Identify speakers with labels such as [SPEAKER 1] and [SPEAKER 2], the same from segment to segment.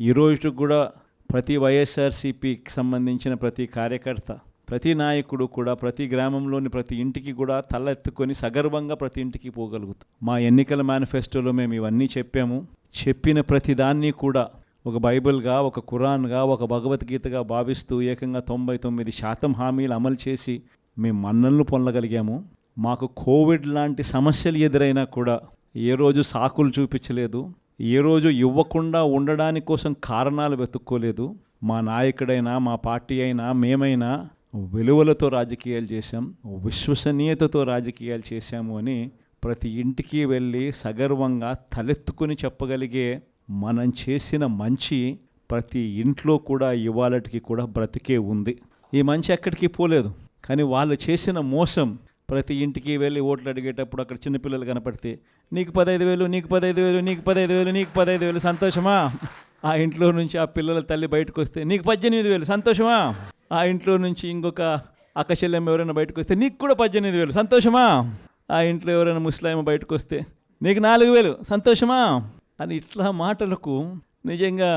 [SPEAKER 1] ఈ రోజు కూడా ప్రతి వైఎస్ఆర్సీపీకి సంబంధించిన ప్రతి కార్యకర్త ప్రతి నాయకుడు కూడా ప్రతి గ్రామంలోని ప్రతి ఇంటికి కూడా తలెత్తుకొని సగర్వంగా ప్రతి ఇంటికి పోగలుగుతాం. మా ఎన్నికల మేనిఫెస్టోలో మేము ఇవన్నీ చెప్పాము. చెప్పిన ప్రతి దాన్ని కూడా ఒక బైబిల్గా ఒక ఖురాన్గా ఒక భగవద్గీతగా భావిస్తూ ఏకంగా తొంభై తొమ్మిది శాతం హామీలు అమలు చేసి మేము మన్నలను పొందగలిగాము. మాకు కోవిడ్ లాంటి సమస్యలు ఎదురైనా కూడా ఏ రోజు సాకులు చూపించలేదు. ఏ రోజు ఇవ్వకుండా ఉండడానికి కోసం కారణాలు వెతుక్కోలేదు. మా నాయకుడైనా మా పార్టీ అయినా మేమైనా విలువలతో రాజకీయాలు చేశాం విశ్వసనీయతతో రాజకీయాలు చేశాము అని ప్రతి ఇంటికి వెళ్ళి సగర్వంగా తలెత్తుకుని చెప్పగలిగే మనం చేసిన మంచి ప్రతి ఇంట్లో కూడా ఇవాళటికి కూడా బ్రతికే ఉంది. ఈ మంచి ఎక్కడికి పోలేదు. కానీ వాళ్ళు చేసిన మోసం ప్రతి ఇంటికి వెళ్ళి ఓట్లు అడిగేటప్పుడు అక్కడ చిన్నపిల్లలు కనపడితే నీకు పదహైదు వేలు నీకు పదహైదు వేలు నీకు పదహైదు వేలు నీకు పదహైదు వేలు సంతోషమా? ఆ ఇంట్లో నుంచి ఆ పిల్లల తల్లి బయటకు వస్తే నీకు పద్దెనిమిది వేలు సంతోషమా? ఆ ఇంట్లో నుంచి ఇంకొక అక్కశల్యం ఎవరైనా బయటకు వస్తే నీకు కూడా పద్దెనిమిది వేలు సంతోషమా? ఆ ఇంట్లో ఎవరైనా ముస్లాం బయటకు వస్తే నీకు నాలుగు వేలు సంతోషమా? అని ఇట్లా మాటలకు నిజంగా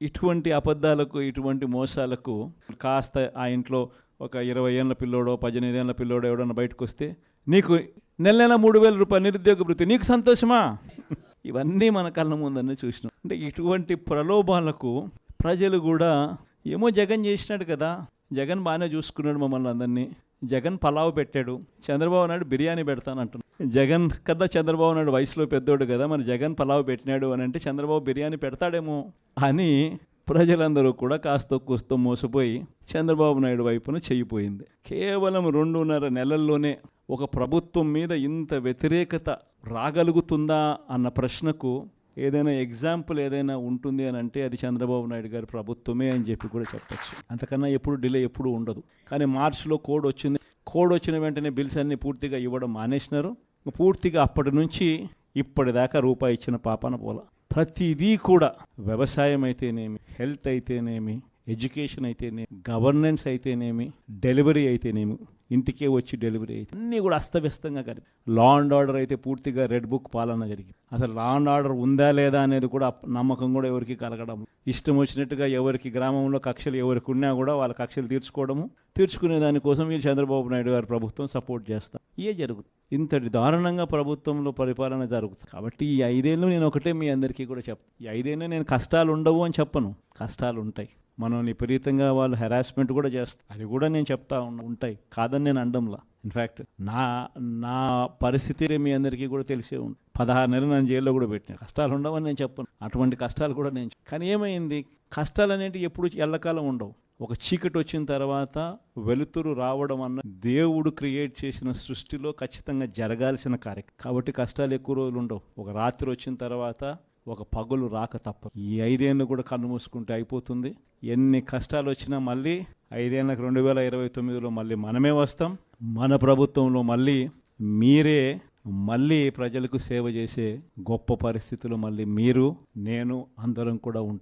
[SPEAKER 1] ఇటువంటి అబద్ధాలకు ఇటువంటి మోసాలకు కాస్త ఆ ఇంట్లో ఒక ఇరవై ఏళ్ళ పిల్లోడో పద్దెనిమిది ఏళ్ళ పిల్లోడో ఎవడన్నా బయటకు వస్తే నీకు నెల నెల మూడు వేల రూపాయలు నిరుద్యోగ వృత్తి నీకు సంతోషమా? ఇవన్నీ మన కళ్ళ ముందన్నీ చూసినాం. అంటే ఇటువంటి ప్రలోభాలకు ప్రజలు కూడా ఏమో జగన్ చేసినాడు కదా జగన్ బాగానే చూసుకున్నాడు మమ్మల్ని అందరినీ జగన్ పలావ్ పెట్టాడు చంద్రబాబు నాయుడు బిర్యానీ పెడతానంటున్నాడు జగన్ కన్నా చంద్రబాబు నాయుడు వయసులో పెద్దోడు కదా మరి జగన్ పలావ్ పెట్టినాడు అని అంటే చంద్రబాబు బిర్యానీ పెడతాడేమో అని ప్రజలందరూ కూడా కాస్త కూస్తో మోసపోయి చంద్రబాబు నాయుడు వైపున చెయ్యిపోయింది కేవలం రెండున్నర నెలల్లోనే ఒక ప్రభుత్వం మీద ఇంత వ్యతిరేకత రాగలుగుతుందా అన్న ప్రశ్నకు ఏదైనా ఎగ్జాంపుల్ ఏదైనా ఉంటుంది అని అంటే అది చంద్రబాబు నాయుడు గారి ప్రభుత్వమే అని చెప్పి కూడా చెప్పచ్చు. అంతకన్నా ఎప్పుడు డిలే ఎప్పుడు ఉండదు. కానీ మార్చిలో కోడ్ వచ్చింది. కోడ్ వచ్చిన వెంటనే బిల్స్ అన్ని పూర్తిగా ఇవ్వడం మానేసినారు. పూర్తిగా అప్పటి నుంచి ఇప్పటిదాకా రూపాయి ఇచ్చిన పాపన పోల. ప్రతిదీ కూడా వ్యవసాయం అయితేనేమి హెల్త్ అయితేనేమి ఎడ్యుకేషన్ అయితేనేమి గవర్నెన్స్ అయితేనేమి డెలివరీ అయితేనేమి ఇంటికే వచ్చి డెలివరీ అయితే అన్నీ కూడా అస్తవ్యస్తంగా కలిపి లా అండ్ ఆర్డర్ అయితే పూర్తిగా రెడ్ బుక్ పాలన జరిగింది. అసలు లా అండ్ ఆర్డర్ ఉందా లేదా అనేది కూడా నమ్మకం కూడా ఎవరికి కలగడం ఇష్టం వచ్చినట్టుగా ఎవరికి గ్రామంలో కక్షలు ఎవరికి ఉన్నా కూడా వాళ్ళ కక్షలు తీర్చుకోవడము తీర్చుకునే దానికోసం వీళ్ళు చంద్రబాబు నాయుడు గారి ప్రభుత్వం సపోర్ట్ చేస్తారు ఇవే జరుగుతుంది. ఇంతటి దారుణంగా ప్రభుత్వంలో పరిపాలన జరుగుతుంది. కాబట్టి ఈ ఐదేళ్ళు నేను ఒకటే మీ అందరికీ కూడా చెప్తాను ఈ ఐదేళ్ళు నేను కష్టాలు ఉండవు అని చెప్పను. కష్టాలు ఉంటాయి. మనం విపరీతంగా వాళ్ళు హెరాస్మెంట్ కూడా చేస్తారు అది కూడా నేను చెప్తా ఉంటాయి. కాదని నేను అండంలా ఇన్ఫ్యాక్ట్ నా నా పరిస్థితి మీ అందరికీ కూడా తెలిసే ఉంది. పదహారు నెలలు నన్ను జైల్లో కూడా పెట్టిన. కష్టాలు ఉండవని నేను చెప్పను. అటువంటి కష్టాలు కూడా నేను కానీ ఏమైంది? కష్టాలు అనేటివి ఎప్పుడు ఎల్లకాలం ఉండవు. ఒక చీకటి వచ్చిన తర్వాత వెలుతురు రావడం అన్న దేవుడు క్రియేట్ చేసిన సృష్టిలో ఖచ్చితంగా జరగాల్సిన కార్యక్రమం కాబట్టి కష్టాలు ఎక్కువ రోజులు ఉండవు. ఒక రాత్రి వచ్చిన తర్వాత ఒక పగులు రాక తప్ప ఈ ఐదేళ్ళు కూడా కన్ను మూసుకుంటే అయిపోతుంది. ఎన్ని కష్టాలు వచ్చినా మళ్ళీ ఐదేళ్ళకి రెండు వేల ఇరవై తొమ్మిదిలో మళ్ళీ మనమే వస్తాం. మన ప్రభుత్వంలో మళ్ళీ మీరే మళ్ళీ ప్రజలకు సేవ చేసే గొప్ప పరిస్థితులు మళ్ళీ మీరు నేను అందరం కూడా ఉంటాం.